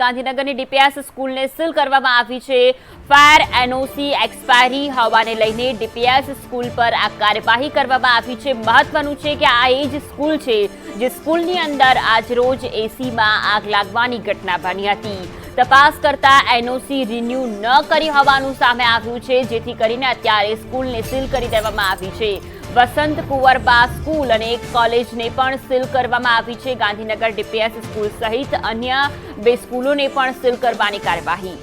ગાંધીનગરની DPS સ્કૂલને seal કરવામાં આવી છે. ફાયર એનઓસી એક્સપાયરી હોવાને લઈને ડીપીએસ સ્કૂલ પર આ કાર્યવાહી કરવામાં આવી છે. મહત્વનું છે કે આ એ જ સ્કૂલ છે જે સ્કૂલની અંદર આજરોજ એસીમાં આગ લાગવાની ઘટના બની હતી. તપાસ કરતા એનઓસી રિન્યુ ન કરી હોવાનું સામે આવ્યું છે, જેથી કરીને અત્યારે સ્કૂલને સીલ કરી દેવામાં આવી છે. વસંત કુંવરબા સ્કૂલ અને એક કોલેજને પણ સીલ કરવામાં આવી છે. ગાંધીનગર ડીપીએસ સ્કૂલ સહિત અન્ય બે સ્કૂલોને પણ સીલ કરવાની કાર્યવાહી.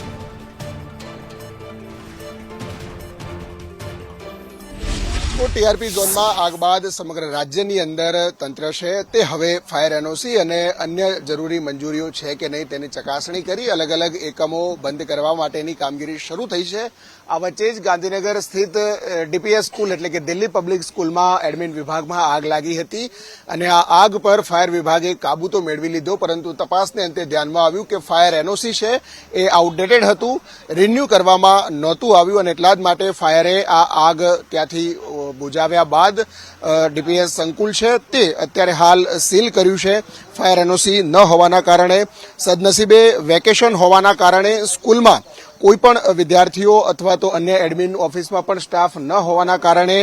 તો ટીઆરપી ઝોનમાં આગ બાદ સમગ્ર રાજ્યની અંદર તંત્ર છે, તે હવે ફાયર એનઓસી અને અન્ય જરૂરી મંજૂરીઓ છે કે નહીં તેની ચકાસણી કરી અલગ અલગ એકમો બંધ કરવા માટેની કામગીરી શરૂ થઈ છે. આ વચ્ચે જ ગાંધીનગર સ્થિત ડીપીએસ સ્કૂલ એટલે કે દિલ્હી પબ્લિક સ્કૂલમાં એડમિન વિભાગમાં આગ લાગી હતી અને આ આગ પર ફાયર વિભાગે કાબુ તો મેળવી લીધો, પરંતુ તપાસને અંતે ધ્યાનમાં આવ્યું કે ફાયર એનઓસી છે, એ આઉટડેટેડ હતું, રિન્યુ કરવામાં નહોતું આવ્યું અને એટલા જ માટે ફાયરે આ આગ ત્યાંથી બુજાવ્યા બાદ ડીપીએસ સંકુલ છે તે અત્યારે હાલ સીલ કર્યું છે. ફાયર એનઓસી ન હોવાના કારણે, સદનસીબે વેકેશન હોવાના કારણે સ્કૂલમાં કોઈ પણ વિદ્યાર્થીઓ અથવા તો અન્ય એડમિન ઓફિસમાં પણ સ્ટાફ ન હોવાના કારણે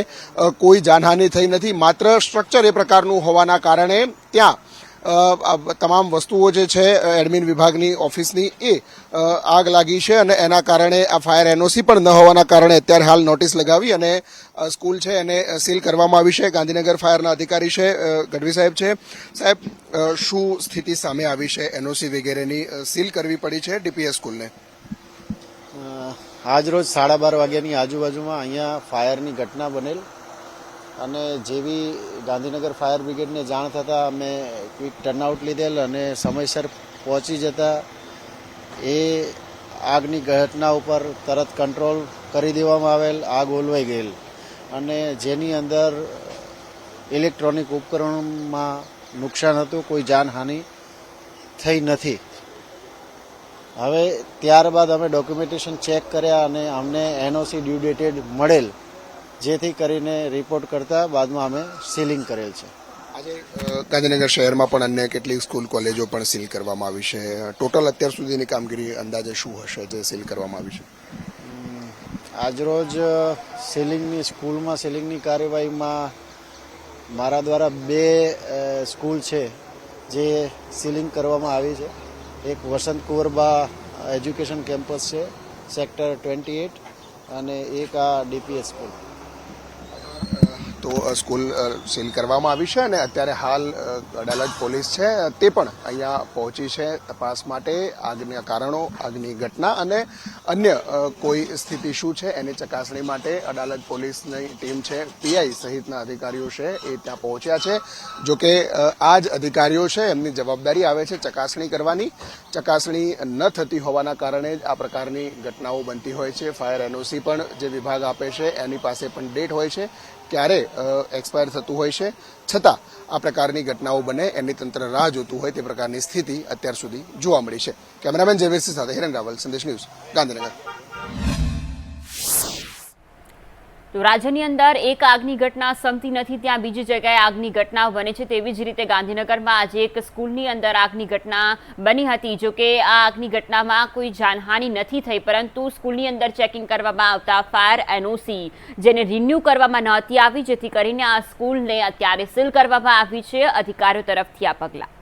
કોઈ જાનહાનિ થઈ નથી. માત્ર સ્ટ્રક્ચર એ પ્રકારનું હોવાના કારણે ત્યાં તમામ વસ્તુઓ જે છે એડમિન વિભાગની ઓફિસની એ આગ લાગી છે અને એના કારણે આ ફાયર એનઓસી પણ ન હોવાના કારણે અત્યારે હાલ નોટિસ લગાવી અને સ્કૂલ છે એને સીલ કરવામાં આવી છે. ગાંધીનગર ફાયરના અધિકારી છે ગઢવી સાહેબ છે. સાહેબ શું સ્થિતિ સામે આવી છે એનઓસી વગેરેની? સીલ કરવી પડી છે ડીપીએસ સ્કૂલને? આજરોજ સાડા બાર વાગ્યાની આજુબાજુમાં અહીંયા ફાયરની ઘટના બનેલ. અને જેવી ગાંધીનગર ફાયર બ્રિગેડને જાણ થતાં અમે ક્વિક ટર્નઆઉટ લીધેલ અને સમયસર પહોંચી જતા એ આગની ઘટના ઉપર તરત કંટ્રોલ કરી દેવામાં આવેલ, આગ ઓલવાઈ ગયેલ. અને જેની અંદર ઇલેક્ટ્રોનિક ઉપકરણોમાં નુકસાન હતું, કોઈ જાનહાનિ થઈ નથી. હવે ત્યારબાદ અમે ડોક્યુમેન્ટેશન ચેક કર્યા અને અમને એનઓસી ડ્યુ ડેટેડ મળેલ. જેથી કરીને રિપોર્ટ કરતા બાદમાં અમે સીલિંગ કરેલ છે. આજે ગાંધીનગર શહેરમાં પણ અન્ય કેટલીક સ્કૂલ કોલેજો પણ સીલ કરવામાં આવી છે. ટોટલ અત્યાર સુધીની કામગીરી અંદાજે શું હશે જે સીલ કરવામાં આવી છે? આજરોજ સીલિંગની સ્કૂલમાં સીલિંગની કાર્યવાહીમાં મારા દ્વારા બે સ્કૂલ છે જે સીલિંગ કરવામાં આવી છે. એક વસંત કુંવરબા એજ્યુકેશન કેમ્પસ છે સેક્ટર ટ્વેન્ટી એટ અને એક આ ડીપીએસ સ્કૂલ તો સ્કૂલ સીલ કરવામાં આવી છે અને અત્યારે હાલ અડાલજ પોલીસ છે તે પણ અહીંયા પહોંચી છે તપાસ માટે. આગના કારણો, આગની ઘટના અને અન્ય કોઈ સ્થિતિ શું છે એની ચકાસણી માટે અડાલજ પોલીસની ટીમ છે, પીઆઈ સહિતના અધિકારીઓ છે, એ ત્યાં પહોંચ્યા છે. જો કે આ જ અધિકારીઓ છે, એમની જવાબદારી આવે છે ચકાસણી કરવાની. ચકાસણી ન થતી હોવાના કારણે જ આ પ્રકારની ઘટનાઓ બનતી હોય છે. ફાયર એનઓસી પણ જે વિભાગ આપે છે, એની પાસે પણ ડેટ હોય છે. ક્યારે એક્સપાયર થતું હોય છે. છતાં, આ પ્રકારની ઘટનાઓ બને એની તંત્ર રાહ જોતું હોય તે પ્રકારની સ્થિતિ અત્યાર સુધી જોવા મળી છે. કેમેરામેન જયવીરસિંહ સાથે હિરણ રાવલ, સંદેશ ન્યૂઝ ગાંધીનગર. તો રાજ્યની અંદર એક આગની ઘટના સમતી નથી, ત્યાં બીજી જગ્યાએ આગની ઘટના બને છે. તેવી જ રીતે ગાંધીનગરમાં આજે એક સ્કૂલની અંદર આગની ઘટના બની હતી, જો કે આ આગની ઘટનામાં કોઈ જાનહાનિ નથી થઈ, પરંતુ સ્કૂલની અંદર ચેકિંગ કરવામાં આવતા ફાયર એનઓસી જેને રિન્યૂ કરવામાં નહોતી આવી, જેથી કરીને આ સ્કૂલને અત્યારે સીલ કરવામાં આવી છે અધિકારીઓ તરફથી આ પગલાં.